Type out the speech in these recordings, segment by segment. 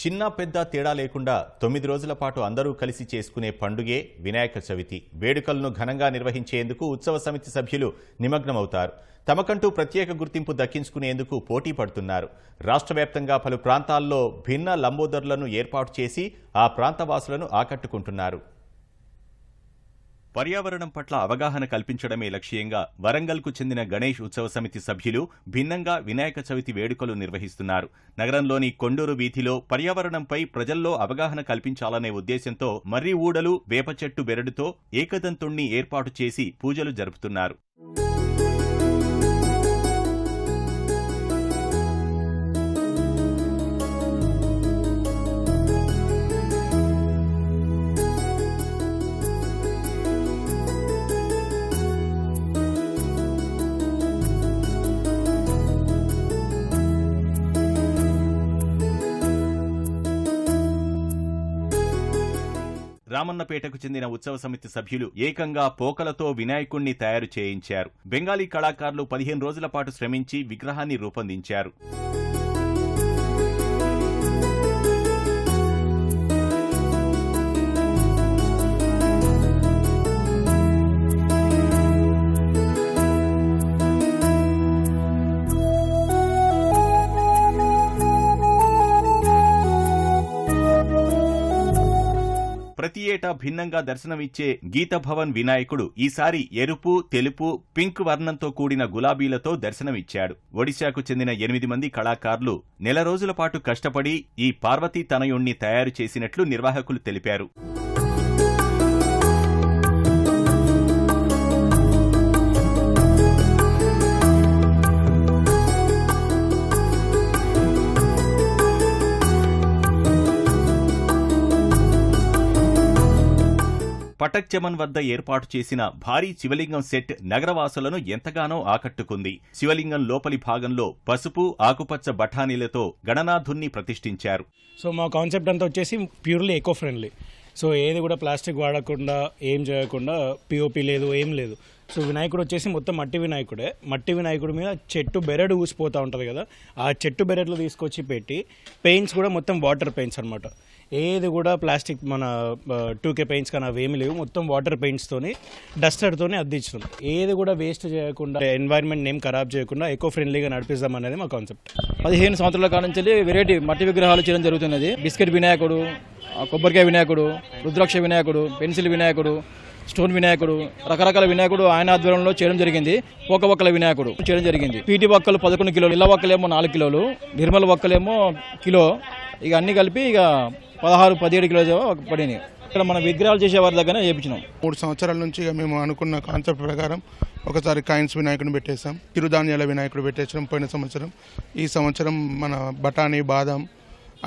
చిన్న పెద్ద తేడా లేకుండా తొమ్మిది రోజుల పాటు అందరూ కలిసి చేసుకునే పండుగే వినాయక చవితి. వేడుకలను ఘనంగా నిర్వహించేందుకు ఉత్సవ సమితి సభ్యులు నిమగ్నమవుతారు. తమకంటూ ప్రత్యేక గుర్తింపు దక్కించుకునేందుకు పోటీ పడుతున్నారు. రాష్ట్ర వ్యాప్తంగా పలు ప్రాంతాల్లో భిన్న లంబోదరులను ఏర్పాటు చేసి ఆ ప్రాంతవాసులను ఆకట్టుకుంటున్నారు. పర్యావరణం పట్ల అవగాహన కల్పించడమే లక్ష్యంగా వరంగల్కు చెందిన గణేష్ ఉత్సవ సమితి సభ్యులు భిన్నంగా వినాయక చవితి వేడుకలు నిర్వహిస్తున్నారు. నగరంలోని కొండూరు వీధిలో పర్యావరణంపై ప్రజల్లో అవగాహన కల్పించాలనే ఉద్దేశంతో మర్రి ఊడలు వేప చెట్టు బెరడుతో ఏకదంతుణ్ణి ఏర్పాటు చేసి పూజలు జరుపుతున్నారు. రామన్నపేటకు చెందిన ఉత్సవ సమితి సభ్యులు ఏకంగా పోకలతో వినాయకుణ్ణి తయారు చేయించారు. బెంగాలీ కళాకారులు పదిహేను రోజుల పాటు శ్రమించి విగ్రహాన్ని రూపొందించారు. ప్రతి ఏటా భిన్నంగా దర్శనమిచ్చే గీతభవన్ వినాయకుడు ఈసారి ఎరుపు తెలుపు పింక్ వర్ణంతో కూడిన గులాబీలతో దర్శనమిచ్చాడు. ఒడిశాకు చెందిన ఎనిమిది మంది కళాకారులు నెల రోజుల పాటు కష్టపడి ఈ పార్వతీ తనయుణ్ణి తయారు చేసినట్లు నిర్వాహకులు తెలిపారు. పటక్ చమన్ వద్ద ఏర్పాటు చేసిన భారీ శివలింగం సెట్ నగరవాసులను ఎంతగానో ఆకట్టుకుంది. శివలింగం లోపలి భాగంలో పసుపు ఆకుపచ్చ బఠానీలతో గణనాథుణ్ణి ప్రతిష్ఠించారు. సో మా కాన్సెప్ట్ అంతా వచ్చేసి ప్యూర్లీ ఎకో ఫ్రెండ్లీ సో ఏది కూడా ప్లాస్టిక్ వాడకుండా ఏం చేయకుండా పిఓపి లేదు ఏం లేదు. సో వినాయకుడు వచ్చేసి మొత్తం మట్టి వినాయకుడే. మట్టి వినాయకుడి మీద చెట్టు బెరడు ఊసిపోతూ ఉంటుంది కదా ఆ చెట్టు బెరడులో తీసుకొచ్చి పెట్టి పెయింట్స్ కూడా మొత్తం వాటర్ పెయింట్స్ అనమాట ఏది కూడా ప్లాస్టిక్ మన టూ కే పెయింట్స్ కానీ అవి ఏమి లేవు. మొత్తం వాటర్ పెయింట్స్తోని డస్టర్తోనే అద్దించడం ఏది కూడా వేస్ట్ చేయకుండా ఎన్వైర్న్మెంట్ నేమ్ ఖరాబ్ చేయకుండా ఎకో ఫ్రెండ్లీగా నడిపిస్తాం అనేది మా కాన్సెప్ట్ పదిహేను సంవత్సరాల కాలం వెరైటీ మట్టి విగ్రహాలు చేయడం జరుగుతున్నది. బిస్కెట్ వినాయకుడు కొబ్బరికాయ వినాయకుడు రుద్రాక్ష వినాయకుడు పెన్సిల్ వినాయకుడు స్టోన్ వినాయకుడు రకరకాల వినాయకుడు ఆయన ఆధ్వర్యంలో చేయడం జరిగింది. ఒక ఒక్కల వినాయకుడు చేయడం జరిగింది. పీటి ఒక్కలు పదకొండు కిలోలు ఇళ్ళ ఒక్కలేమో నాలుగు కిలోలు నిర్మల ఒక్కలేమో కిలో. ఇక అన్ని కలిపి ఇక పదహారు పదిహేడు కిలోలు పడినాయి ఇక్కడ మన విగ్రహాలు చేసే వారి దగ్గర చేపించినాం. మూడు సంవత్సరాల నుంచి ఇక మేము అనుకున్న కాన్సెప్ట్ ప్రకారం ఒకసారి కాయిన్స్ వినాయకుడిని పెట్టేసాం చిరుధాన్యాల వినాయకుడు పెట్టేసాం పోయిన సంవత్సరం. ఈ సంవత్సరం మన బఠానీ బాదం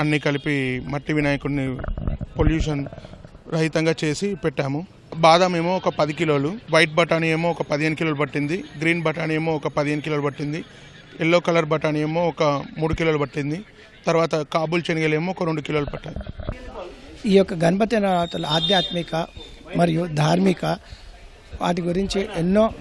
అన్నీ కలిపి మట్టి వినాయకుడిని పొల్యూషన్ రహితంగా చేసి పెట్టాము. బాదం ఏమో ఒక పది కిలోలు వైట్ బఠానీ ఏమో ఒక పదిహేను కిలోలు పట్టింది గ్రీన్ బఠానీ ఏమో ఒక పదిహేను కిలోలు పట్టింది. ఎల్లో కలర్ బఠానీ ఏమో ఒక మూడు కిలోలు పట్టింది. తర్వాత కాబుల్ శనగలు ఒక రెండు కిలోలు పట్టాయి. ఈ యొక్క గణపతి నవరాత్రులు ఆధ్యాత్మిక మరియు ధార్మిక వాటి గురించి ఎన్నో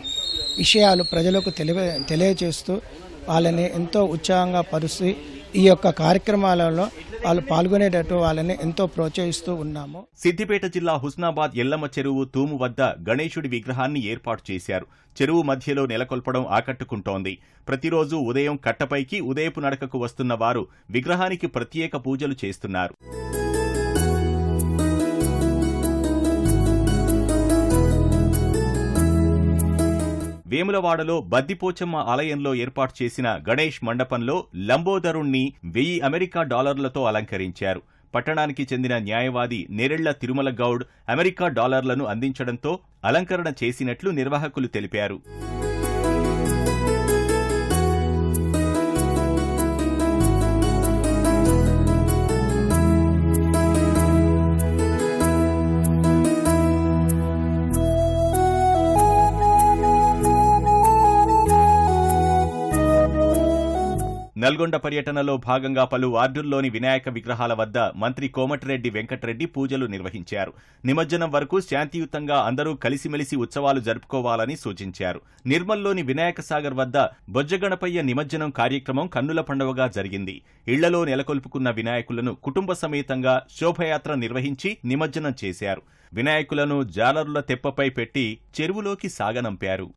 విషయాలు ప్రజలకు తెలియ తెలియజేస్తూ వాళ్ళని ఎంతో ఉత్సాహంగా పరుస్తూ ఈ యొక్క కార్యక్రమాలలో వాళ్ళు పాల్గొనేటట్టు వాళ్ళని ఎంతో ప్రోత్సహిస్తూ ఉన్నాము. సిద్దిపేట జిల్లా హుస్నాబాద్ ఎల్లమ్మ చెరువు తూము వద్ద గణేశుడి విగ్రహాన్ని ఏర్పాటు చేశారు. చెరువు మధ్యలో నెలకొల్పడం ఆకట్టుకుంటోంది. ప్రతిరోజు ఉదయం కట్టపైకి ఉదయపు నడకకు వస్తున్న వారు విగ్రహానికి ప్రత్యేక పూజలు చేస్తున్నారు. వేములవాడలో బద్దిపోచమ్మ ఆలయంలో ఏర్పాటు చేసిన గణేష్ మండపంలో లంబోదరుణ్ణి వెయ్యి అమెరికా డాలర్లతో అలంకరించారు. పట్టణానికి చెందిన న్యాయవాది నేరెళ్ళ తిరుమల గౌడ్ అమెరికా డాలర్లను అందించడంతో అలంకరణ చేసినట్లు నిర్వాహకులు తెలిపారు. నల్గొండ పర్యటనలో భాగంగా పలు వార్డుల్లోని వినాయక విగ్రహాల వద్ద మంత్రి కోమటిరెడ్డి వెంకటరెడ్డి పూజలు నిర్వహించారు. నిమజ్జనం వరకు శాంతియుతంగా అందరూ కలిసిమెలిసి ఉత్సవాలు జరుపుకోవాలని సూచించారు. నిర్మల్లోని వినాయక సాగర్ వద్ద బొజ్జగణపయ్య నిమజ్జనం కార్యక్రమం కన్నుల పండవగా జరిగింది. ఇళ్ళలో నెలకొల్పుకున్న వినాయకులను కుటుంబ సమేతంగా శోభయాత్ర నిర్వహించి నిమజ్జనం చేశారు. వినాయకులను జాలరుల తెప్పపై పెట్టి చెరువులోకి సాగనంపారు.